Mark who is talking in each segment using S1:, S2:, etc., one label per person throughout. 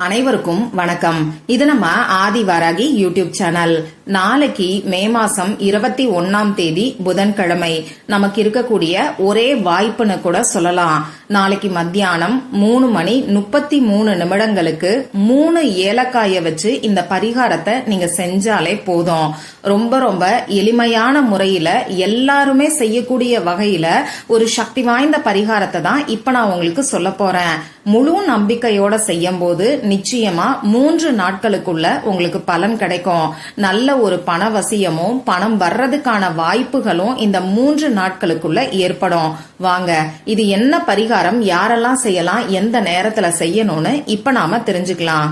S1: அனைவருக்கும் வணக்கம். இது நம்ம ஆதிவாராகி யூடியூப் சேனல். நாளைக்கு மே மாசம் இருபத்தி ஒன்னாம் தேதி புதன்கிழமை. நமக்கு இருக்கக்கூடிய ஒரே வாய்ப்புன்னு கூட சொல்லலாம். நாளைக்கு மத்தியானம் மூணு மணி முப்பத்தி மூணு நிமிடங்களுக்கு மூணு ஏலக்காய வச்சு இந்த பரிகாரத்தை நீங்க செஞ்சாலே போதும். ரொம்ப ரொம்ப எளிமையான முறையில எல்லாருமே செய்யக்கூடிய வகையில ஒரு சக்தி வாய்ந்த பரிகாரத்தை தான் இப்ப நான் உங்களுக்கு சொல்ல போறேன். முழு நம்பிக்கையோட செய்யும் போது நிச்சயமா மூன்று நாட்களுக்குள்ள உங்களுக்கு பலன் கிடைக்கும். நல்ல ஒரு பணவசியமும் பணம் வர்றதுக்கான வாய்ப்புகளும் இந்த மூன்று நாட்களுக்குள்ள ஏற்படும். வாங்க இது என்ன பரிகாரம்? யாரெல்லாம் செய்யலாம்? எந்த நேரத்துல செய்யணும்னு இப்ப நாம தெரிஞ்சுக்கலாம்.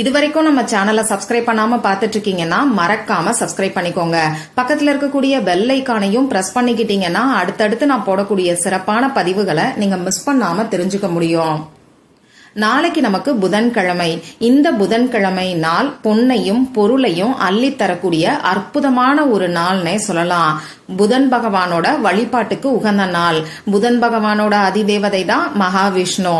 S1: இது வரைக்கும் நம்ம சேனலை சப்ஸ்கிரைப் பண்ணாம பாத்துட்டு இருக்கீங்கன்னா மறக்காம சப்ஸ்கிரைப் பண்ணிக்கோங்க. பக்கத்துல இருக்கக்கூடிய பெல் ஐக்கானையும் பிரஸ் பண்ணிக்கிட்டீங்கன்னா அடுத்தடுத்து நான் போடக்கூடிய சிறப்பான பதிவுகளை நீங்க மிஸ் பண்ணாம தெரிஞ்சுக்க முடியும். நாளைக்கு நமக்கு புதன்கிழமை. இந்த புதன்கிழமை நாள் பொன்னையும் பொருளையும் அள்ளி தரக்கூடிய அற்புதமான ஒரு நாள்னே சொல்லலாம். புதன் பகவானோட வழிபாட்டுக்கு உகந்த நாள். புதன் பகவானோட அதிதேவதை தான் மகாவிஷ்ணு.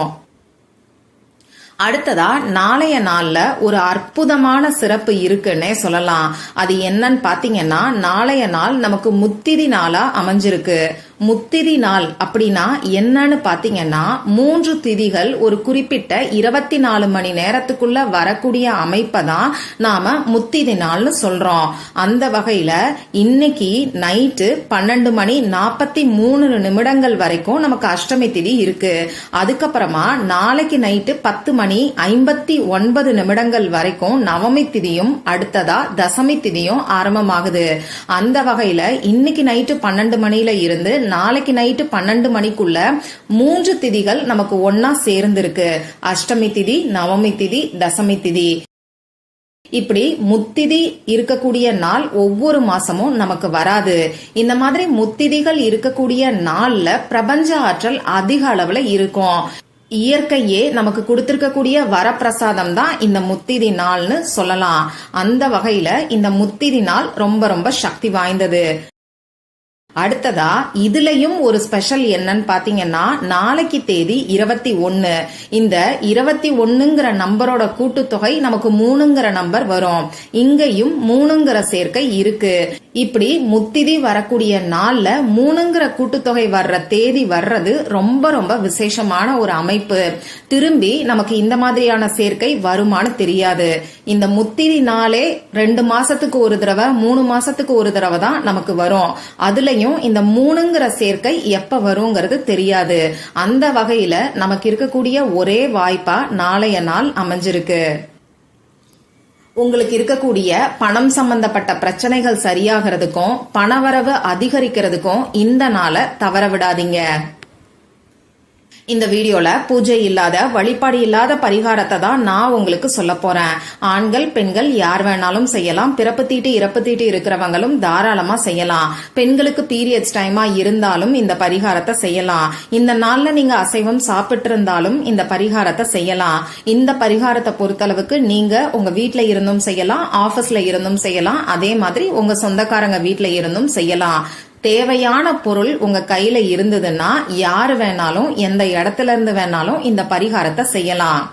S1: அடுத்ததா நாளைய நாள்ல ஒரு அற்புதமான சிறப்பு இருக்குன்னே சொல்லலாம். அது என்னன்னு பாத்தீங்கன்னா நாளைய நாள் நமக்கு முத்திதி நாளா அமைஞ்சிருக்கு. முத்திரி நாள் அப்படின்னா என்னன்னு பாத்தீங்கன்னா மூன்று திதிகள் ஒரு குறிப்பிட்ட இருபத்தி நாலு மணி நேரத்துக்குள்ள வரக்கூடிய அமைப்பை தான் நாம முத்திரி நாள்னு சொல்றோம். அந்த வகையில இன்னைக்கு நைட்டு பன்னெண்டு மணி நாற்பத்தி மூணு நிமிடங்கள் வரைக்கும் நமக்கு அஷ்டமி திதி இருக்கு. அதுக்கப்புறமா நாளைக்கு நைட்டு பத்து மணி ஐம்பத்தி ஒன்பது நிமிடங்கள் வரைக்கும் நவமி திதியும் அடுத்ததா தசமி திதியும் ஆரம்பமாகுது. அந்த வகையில இன்னைக்கு நைட்டு பன்னெண்டு மணில இருந்து நாளைக்கு நைட்டு பன்னெண்டு மணிக்குள்ள மூன்று திதிகள் நமக்கு ஒன்னா சேர்ந்திருக்கு. அஷ்டமி திதி நவமி திதி தசமி திதி. இப்படி முத்திதி இருக்கக்கூடிய நாள் ஒவ்வொரு மாசமும் நமக்கு வராது. இந்த மாதிரி முத்திதிகள் இருக்கக்கூடிய நாள்ல பிரபஞ்ச ஆற்றல் அதிக அளவுல இருக்கும். இயற்கையே நமக்கு கொடுத்திருக்கக்கூடிய வரப்பிரசாதம் தான் இந்த முத்திதி நாள்னு சொல்லலாம். அந்த வகையில இந்த முத்திதி நாள் ரொம்ப ரொம்ப சக்தி வாய்ந்தது. அடுத்ததா இதுலயும் ஒரு ஸ்பெஷல் என்னன்னு பாத்தீங்கன்னா நாளைக்கு தேதி இருபத்தி ஒன்னு. இந்த இருபத்தி ஒன்னுங்கிற நம்பரோட கூட்டுத்தொகை நமக்கு மூணுங்கிற நம்பர் வரும். இங்கேயும் மூணுங்கிற சேர்க்கை இருக்கு. இப்படி முத்திதி வரக்கூடிய நாள்ல மூணுங்கிற கூட்டுத்தொகை வர்ற தேதி வர்றது ரொம்ப ரொம்ப விசேஷமான ஒரு அமைப்பு. திரும்பி நமக்கு இந்த மாதிரியான சேர்க்கை வருமானு தெரியாது. இந்த முத்திரி நாளே ரெண்டு மாசத்துக்கு ஒரு தடவை மூணு மாசத்துக்கு ஒரு தடவை தான் நமக்கு வரும். அதுலயும் இந்த மூணுங்கிற சேர்க்கை எப்ப வருங்கிறது தெரியாது. அந்த வகையில நமக்கு இருக்கக்கூடிய ஒரே வாய்ப்பா நாளைய நாள் அமைஞ்சிருக்கு. உங்களுக்கு இருக்கக்கூடிய பணம் சம்பந்தப்பட்ட பிரச்சனைகள் சரியாகிறதுக்கும் பணவரவு அதிகரிக்கிறதுக்கும் இந்த நாளை தவற விடாதீங்க. இந்த வீடியோல பூஜை இல்லாத வழிபாடு இல்லாத பரிகாரத்தை தான் நான் உங்களுக்கு சொல்ல போறேன். ஆண்கள் பெண்கள் யார் வேணாலும் செய்யலாம். பிறப்பு தீட்டு இறப்பு தீட்டு இருக்கிறவங்களும் தாராளமா செய்யலாம். பெண்களுக்கு பீரியட்ஸ் டைமா இருந்தாலும் இந்த பரிகாரத்தை செய்யலாம். இந்த நாள்ல நீங்க அசைவம் சாப்பிட்டு இருந்தாலும் இந்த பரிகாரத்தை செய்யலாம். இந்த பரிகாரத்தை பொறுத்தளவுக்கு நீங்க உங்க வீட்டில் இருந்தும் செய்யலாம் ஆபீஸ்ல இருந்தும் செய்யலாம். அதே மாதிரி உங்க சொந்தக்காரங்க வீட்டில் இருந்தும் செய்யலாம். தேவையான பொருள் உங்க கையில இருந்ததுன்னா யாரு வேணாலும் எந்த இடத்துல இருந்து வேணாலும் இந்த பரிகாரத்தை செய்யலாம்.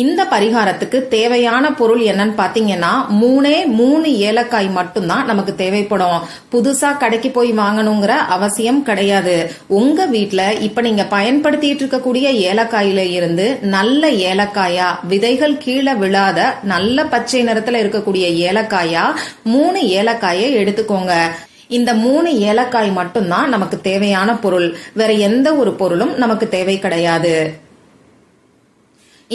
S1: இந்த பரிகாரத்துக்கு தேவையான பொருள் என்னன்னு பாத்தீங்கன்னா மூணே மூணு ஏலக்காய் மட்டும்தான் நமக்கு தேவைப்படும். புதுசா கடைக்கு போய் வாங்கணுங்கிற அவசியம் கிடையாது. உங்க வீட்டுல இப்ப நீங்க பயன்படுத்திட்டு இருக்கக்கூடிய ஏலக்காயில இருந்து நல்ல ஏலக்காயா விதைகள் கீழே விழாத நல்ல பச்சை நிறத்துல இருக்கக்கூடிய ஏலக்காயா மூணு ஏலக்காயை எடுத்துக்கோங்க. இந்த மூணு ஏலக்காய் மட்டும்தான் நமக்கு தேவையான பொருள். வேற எந்த ஒரு பொருளும் நமக்கு தேவை கிடையாது.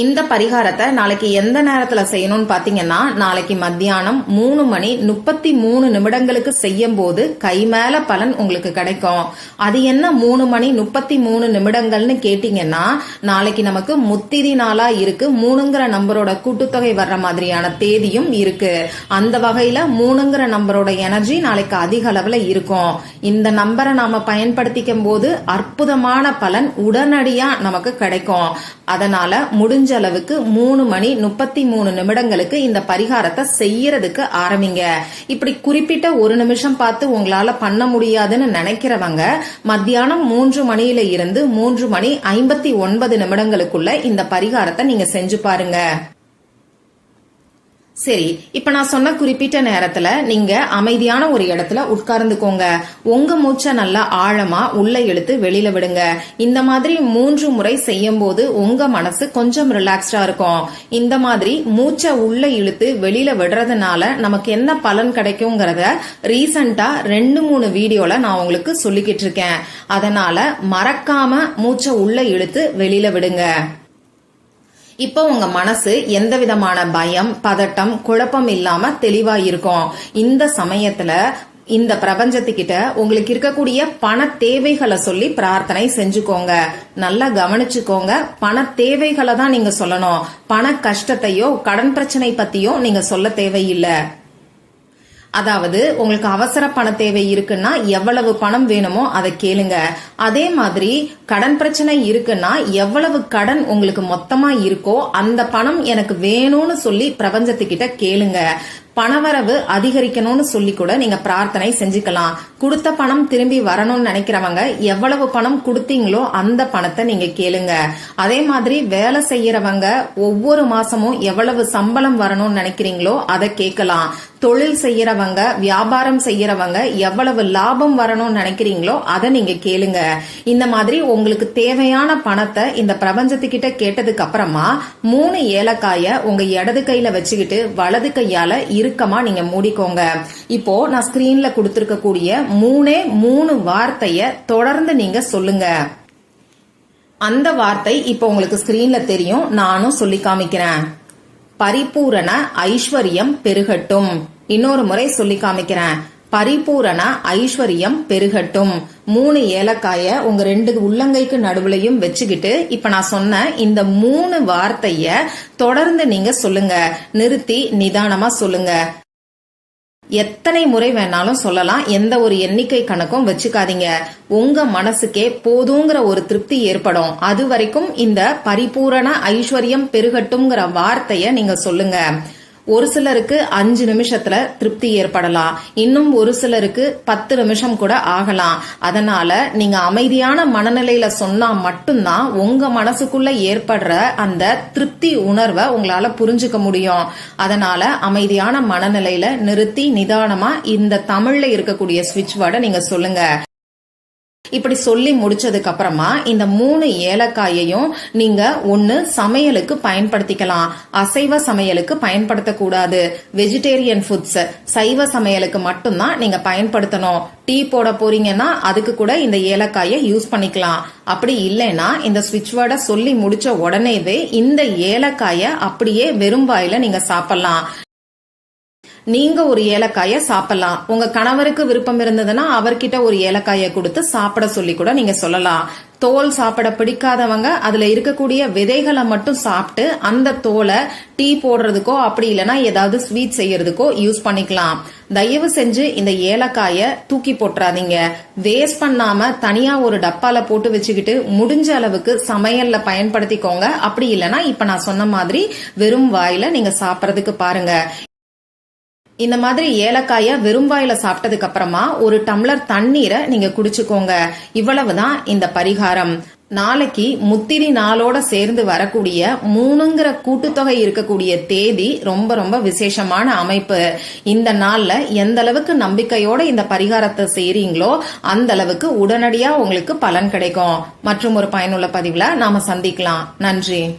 S1: இந்த பரிகாரத்தை நாளைக்கு எந்த நேரத்துல செய்யணும்னு பாத்தீங்கன்னா நாளைக்கு மத்தியானம் மூணு மணி முப்பத்தி மூணு நிமிடங்களுக்கு செய்யும் போது கை மேல பலன் உங்களுக்கு கிடைக்கும். அது என்ன மூணு மணி முப்பத்தி மூணு நிமிடங்கள்னு கேட்டீங்கன்னா நாளைக்கு நமக்கு முத்திதி நாளா இருக்கு. மூணுங்கிற நம்பரோட கூட்டுத்தொகை வர்ற மாதிரியான தேதியும் இருக்கு. அந்த வகையில மூணுங்கிற நம்பரோட எனர்ஜி நாளைக்கு அதிக அளவுல இருக்கும். இந்த நம்பரை நாம பயன்படுத்திக்கும் போது அற்புதமான பலன் உடனடியா நமக்கு கிடைக்கும். அதனால முடிஞ்ச முடிஞ்ச அளவுக்கு மூணு மணி முப்பத்தி மூணு நிமிடங்களுக்கு இந்த பரிகாரத்தை செய்யறதுக்கு ஆரம்பிங்க. இப்படி குறிப்பிட்ட ஒரு நிமிஷம் பார்த்து உங்களால பண்ண முடியாதுன்னு நினைக்கிறவங்க மத்தியானம் மூன்று மணியில இருந்து மூன்று மணி ஐம்பத்தி ஒன்பது நிமிடங்களுக்குள்ள இந்த பரிகாரத்தை நீங்க செஞ்சு பாருங்க. சரி இப்ப நான் சொன்ன குறிப்பிட்ட நேரத்துல நீங்க அமைதியான ஒரு இடத்துல உட்கார்ந்துக்கோங்க. உங்க மூச்சை நல்லா ஆழமா உள்ள இழுத்து வெளியில விடுங்க. இந்த மாதிரி மூன்று முறை செய்யும் போது உங்க மனசு கொஞ்சம் ரிலாக்ஸ்டா இருக்கும். இந்த மாதிரி மூச்சை உள்ள இழுத்து வெளியில விடுறதுனால நமக்கு என்ன பலன் கிடைக்குங்கிறத ரீசண்டா ரெண்டு மூணு வீடியோல நான் உங்களுக்கு சொல்லிக்கிட்டு இருக்கேன். அதனால மறக்காம மூச்சை உள்ள இழுத்து வெளியில விடுங்க. இப்போ உங்க மனசு எந்த விதமான பயம் பதட்டம் குழப்பம் இல்லாம தெளிவா இருக்கும் இந்த சமயத்துல இந்த பிரபஞ்சத்துக்கிட்ட உங்களுக்கு இருக்கக்கூடிய பண தேவைகளை சொல்லி பிரார்த்தனை செஞ்சுக்கோங்க. நல்லா கவனிச்சுக்கோங்க. பண தேவைகளை தான் நீங்க சொல்லணும். பண கஷ்டத்தையோ கடன் பிரச்சனை பத்தியோ நீங்க சொல்ல தேவையில்லை. அதாவது உங்களுக்கு அவசர பண தேவை இருக்குன்னா எவ்வளவு பணம் வேணுமோ அதை கேளுங்க. அதே மாதிரி கடன் பிரச்சனை இருக்குன்னா எவ்வளவு கடன் உங்களுக்கு மொத்தமா இருக்கோ அந்த பணம் எனக்கு வேணும்னு சொல்லி பிரபஞ்சத்துக்கிட்ட கேளுங்க. பணவரவு அதிகரிக்கணும்னு சொல்லி கூட நீங்க பிரார்த்தனை செஞ்சுக்கலாம். கொடுத்த பணம் திரும்பி வரணும்னு நினைக்கிறவங்க எவ்வளவு பணம் கொடுத்தீங்களோ அந்த பணத்தை நீங்க கேளுங்க. அதே மாதிரி வேலை செய்யறவங்க ஒவ்வொரு மாசமும் எவ்வளவு சம்பளம் வரணும்னு நினைக்கிறீங்களோ அதை கேட்கலாம். தொழில் செய்யறவங்க வியாபாரம் செய்யறவங்க எவ்வளவு லாபம் வரணும்னு நினைக்கிறீங்களோ அதை நீங்க கேளுங்க. இந்த மாதிரி உங்களுக்கு தேவையான பணத்தை இந்த பிரபஞ்சத்துக்கிட்ட கேட்டதுக்கு அப்புறமா மூணு ஏலக்காய உங்க இடது கையில வச்சுக்கிட்டு வலது கையால இறுக்கமா நீங்க மூடிக்கோங்க. இப்போ நான் ஸ்கிரீன்ல கொடுத்திருக்கக்கூடிய மூணே மூணு வார்த்தைய தொடர்ந்து நீங்க சொல்லுங்க. அந்த வார்த்தை இப்போ உங்களுக்கு ஸ்கிரீன்ல தெரியும். நானும் சொல்லி காமிக்கிறேன். பரிபூரண ஐஸ்வர்யம் பெருகட்டும். இன்னொரு முறை சொல்லி காமிக்கிறேன். பரிபூரண ஐஸ்வர்யம் பெருகட்டும். மூணு ஏலக்காய உங்க ரெண்டு உள்ளங்கைக்கு நடுவுலையும் வச்சுக்கிட்டு இப்ப நான் சொன்ன இந்த மூணு வார்த்தைய தொடர்ந்து நீங்க சொல்லுங்க. நிறுத்தி நிதானமா சொல்லுங்க. எத்தனை முறை வேணாலும் சொல்லலாம். எந்த ஒரு எண்ணிக்கை கணக்கும் வச்சுக்காதீங்க. உங்க மனசுக்கே போதுங்கிற ஒரு திருப்தி ஏற்படும். அது வரைக்கும் இந்த பரிபூரண ஐஸ்வர்யம் பெருகட்டும்ங்கிற வார்த்தைய நீங்க சொல்லுங்க. ஒரு சிலருக்கு அஞ்சு நிமிஷத்துல திருப்தி ஏற்படலாம். இன்னும் ஒரு சிலருக்கு பத்து நிமிஷம் கூட ஆகலாம். அதனால நீங்க அமைதியான மனநிலையில சொன்னா மட்டும்தான் உங்க மனசுக்குள்ள ஏற்படுற அந்த திருப்தி உணர்வை உங்களால புரிஞ்சுக்க முடியும். அதனால அமைதியான மனநிலையில நிறுத்தி நிதானமா இந்த தமிழ்ல இருக்கக்கூடிய ஸ்விட்ச் வேர்டை நீங்க சொல்லுங்க. இப்படி சொல்லி முடிச்சதுக்கு அப்புறமா இந்த மூணு ஏலக்காயையும் நீங்க ஒன்னு சமையலுக்கு பயன்படுத்திக்கலாம். அசைவ சமையலுக்கு பயன்படுத்தக்கூடாது. வெஜிடேரியன் ஃபுட்ஸ் சைவ சமையலுக்கு மட்டும்தான் நீங்க பயன்படுத்தணும். டீ போட போறீங்கன்னா அதுக்கு கூட இந்த ஏலக்காயை யூஸ் பண்ணிக்கலாம். அப்படி இல்லைன்னா இந்த ஸ்விட்ச் வேர்டை சொல்லி முடிச்ச உடனேவே இந்த ஏலக்காயை அப்படியே வெறும் வாயில நீங்க சாப்பிடலாம். நீங்க ஒரு ஏலக்காய சாப்பிடலாம். உங்க கணவருக்கு விருப்பம் இருந்ததுன்னா அவர்கிட்ட ஒரு ஏலக்காய கொடுத்து சாப்பிட சொல்லி கூட நீங்க சொல்லலாம். தோல் சாப்பிட பிடிக்காதவங்க அதுல இருக்கக்கூடிய விதைகளை மட்டும் சாப்பிட்டு அந்த தோலை டீ போடுறதுக்கோ அப்படி இல்லைன்னா ஏதாவது ஸ்வீட் செய்யறதுக்கோ யூஸ் பண்ணிக்கலாம். தயவு செஞ்சு இந்த ஏலக்காய தூக்கி போட்டுறாதீங்க. வேஸ்ட் பண்ணாம தனியா ஒரு டப்பால போட்டு வச்சுக்கிட்டு முடிஞ்ச அளவுக்கு சமையல்ல பயன்படுத்திக்கோங்க. அப்படி இல்லைன்னா இப்ப நான் சொன்ன மாதிரி வெறும் வாயில நீங்க சாப்பிடறதுக்கு பாருங்க. இந்த மாதிரி ஏலக்காய வெறும் வாயில சாப்பிட்டதுக்கு அப்புறமா ஒரு டம்ளர் தண்ணீரை நீங்க குடிச்சுக்கோங்க. இவ்வளவுதான் இந்த பரிகாரம். நாளைக்கு முத்திரி நாளோட சேர்ந்து வரக்கூடிய மூணுங்கிற கூட்டுத்தொகை இருக்கக்கூடிய தேதி ரொம்ப ரொம்ப விசேஷமான அமைப்பு. இந்த நாள்ல எந்த அளவுக்கு நம்பிக்கையோட இந்த பரிகாரத்தை செய்றீங்களோ அந்த அளவுக்கு உடனடியா உங்களுக்கு பலன் கிடைக்கும். மற்றும் ஒரு பயனுள்ள பதிவுல நாம சந்திக்கலாம். நன்றி.